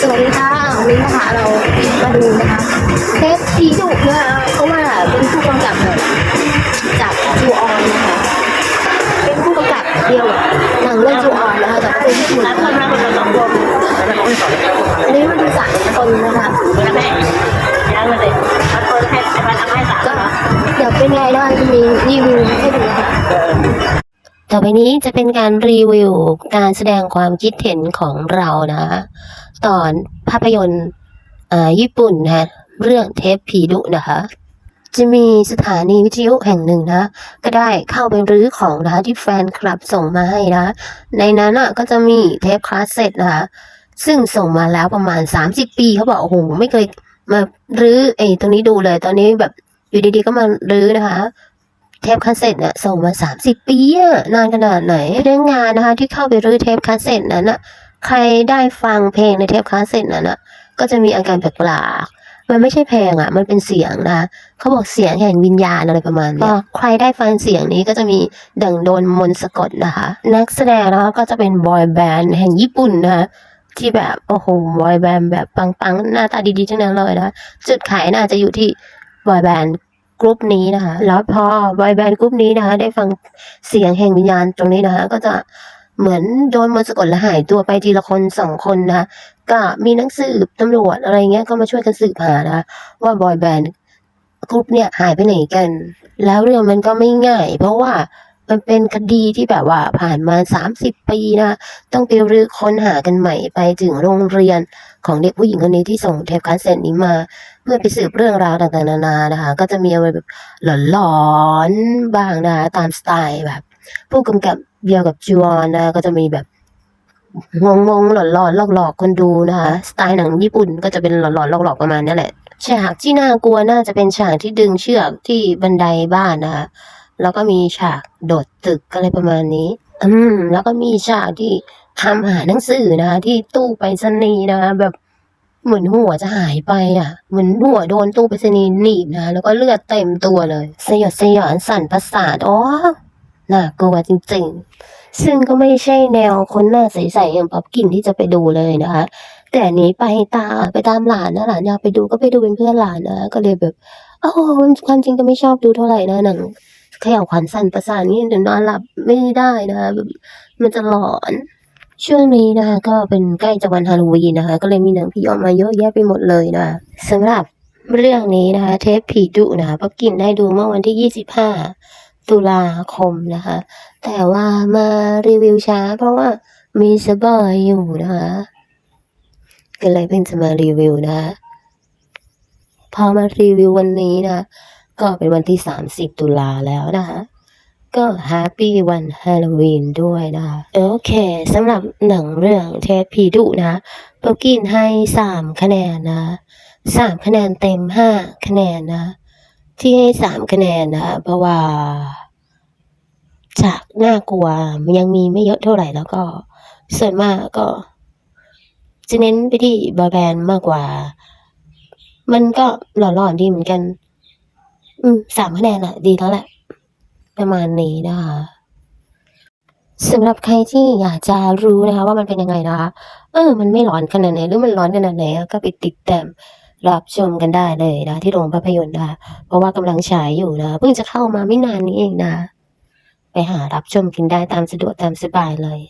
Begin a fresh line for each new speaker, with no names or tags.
สวัสดีค่ะวันนี้นะคะเรามาดูนะคะเทปสีดุนะคะเพราว่าเป็นผู้กำกับแบบจากจูออนนะคะเป็นผู้กำกับเดียวหนังเรื่องจูออนนะคะจากประเทศญี่ปุ่น
แล้วคนมาเป็นสองคน
อันนี้มาดูสามคนนะคะ
แม่ยังมาเลยเอาคนให้สาม
ก็เดี๋ยวเป็นไงนะคะจะมีรีวิวให้ดูนะคะ ต่อไปนี้จะเป็นการรีวิวการแสดงความคิดเห็นของเรานะคะตอนภาพยนตร์ญี่ปุ่นนะเรื่องเทปผีดุนะคะจะมีสถานีวิทยุแห่งหนึ่งนะ ก็ได้เข้าไปรื้อของนะคะที่แฟนคลับส่งมาให้นะ ในนั้นอะก็จะมีเทปคลาสเซ็ตนะคะซึ่งส่งมาแล้วประมาณ 30 ปีเขาบอกโอ้โหไม่เคยมารื้อไอ้ตรงนี้ดูเลย ตอนนี้แบบอยู่ดีๆก็มารื้อนะคะ เทปคาสเซ็ตเนี่ยส่งมา 30 ปีอะนานขนาดไหนเรื่องงานนะคะที่เข้าไปรื้อเทปคาสเซ็ตนั้นอะใครได้ฟังเพลงในเทปคาสเซ็ตนั้นอะก็จะมีอาการแปลกๆมันไม่ใช่เพลงอะมันเป็นเสียงนะเขาบอกเสียงแห่งวิญญาณอะไรประมาณเนี้ยใครได้ฟังเสียงนี้ก็จะมีดังโดนมนต์สะกดนะคะ นักแสดงนะคะก็จะเป็นบอยแบนด์แห่งญี่ปุ่นนะคะที่แบบโอ้โหบอยแบนด์แบบปังๆ หน้าตาดีๆทั้งนั้นเลยนะจุดขายน่าจะอยู่ที่บอยแบนด์ กรุ๊ปนี้นะคะ แล้วพอบอยแบนด์กรุ๊ปนี้นะคะ ได้ฟังเสียงแห่งวิญญาณตรงนี้นะคะ ก็จะเหมือนโดนมนต์สะกดและหายตัวไปทีละคนสองคนนะคะก็มีนังสืบตำรวจอะไรเงี้ยก็มาช่วยกันสืบหานะคะว่าบอยแบนด์กรุ๊ปเนี่ยหายไปไหนกัน แล้วเรื่องมันก็ไม่ง่าย เพราะว่า มันเป็นคดีที่แบบว่าผ่านมาสามสิบปีนะ ต้องไปรื้อค้นหากันใหม่ไปถึงโรงเรียนของเด็กผู้หญิงคนนี้ที่ส่งเทปคาสเซ็ตนี้มา เพื่อไปสืบเรื่องราวต่างๆนานานะคะ ก็จะมีอะไรแบบหลอนๆบ้างนะคะตามสไตล์แบบ ผู้กำกับเดียวกับจวอนนะก็จะมีแบบงงๆหลอนๆหลอกๆคนดูนะคะ สไตล์หนังญี่ปุ่นก็จะเป็นหลอนๆหลอกๆประมาณนี้แหละฉากที่น่ากลัวน่าจะเป็นฉากที่ดึงเชือกที่บันไดบ้านนะคะ แล้วก็มีฉากโดดตึกอะไรประมาณนี้ อืม แล้วก็มีฉากที่ทำหาหนังสือนะคะที่ตู้ไปรษณีย์นะคะแบบเหมือนหัวจะหายไปอะ เหมือนหัวโดนตู้ไปรษณีย์หนีบนะ แล้วก็เลือดเต็มตัวเลย สยดสยองสั่นประสาทอ๋อน่ากลัวจริงๆ ซึ่งก็ไม่ใช่แนวคนหน้าใสๆอย่างป๊อปกินที่จะไปดูเลยนะคะ แต่นนี้ไปตาไปตามหลานนะหลานอยากไปดูก็ไปดูเป็นเพื่อนหลานนะ ก็เลยแบบโอ้ความจริงก็ไม่ชอบดูเท่าไหร่นะหนัง เขย่าขวัญสั่นประสาทนี่เดี๋ยวนอนหลับไม่ได้นะคะมันจะหลอนช่วงนี้นะคะก็เป็นใกล้จะวันฮาโลวีนนะคะ ก็เลยมีหนังผีออกมาเยอะแยะไปหมดเลยนะคะสำหรับเรื่องนี้นะคะ เทปผีดุนะคะพักกินได้ดูเมื่อวันที่ 25 ตุลาคมนะคะ แต่ว่ามารีวิวช้าเพราะว่ามีสปอยอยู่นะคะก็เลยเพิ่งจะมารีวิวนะคะพอมารีวิววันนี้นะะ ก็เป็นวันที่ 30 ตุลาแล้วนะคะก็แฮปปี้วันฮาโลวีนด้วยนะคะโอเคสำหรับหนังเรื่องเทปผีดุนะโปกินให้สามคะแนนนะสามคะแนนเต็มห้าคะแนนนะ ที่ให้สามคะแนนนะเพราะว่าฉากน่ากลัวมันยังมีไม่เยอะเท่าไหร่แล้วก็ ส่วนมากก็ จะเน้นไปที่บอยแบนด์มากกว่า มันก็หล่อนๆดีเหมือนกัน อืมสามคะแนนอะดีแล้วแหละ ประมาณนี้นะคะสำหรับใครที่อยากจะรู้นะคะว่ามันเป็นยังไงนะคะ เออ มันไม่ร้อนขนาดไหนหรือมันร้อนขนาดไหนก็ไปติดตามรับชมกันได้เลยนะ ที่โรงภาพยนตร์นะคะเพราะว่ากำลังฉายอยู่นะเพิ่งจะเข้ามาไม่นานนี้เองนะ ไปหารับชมกันได้ตามสะดวกตามสบายเลย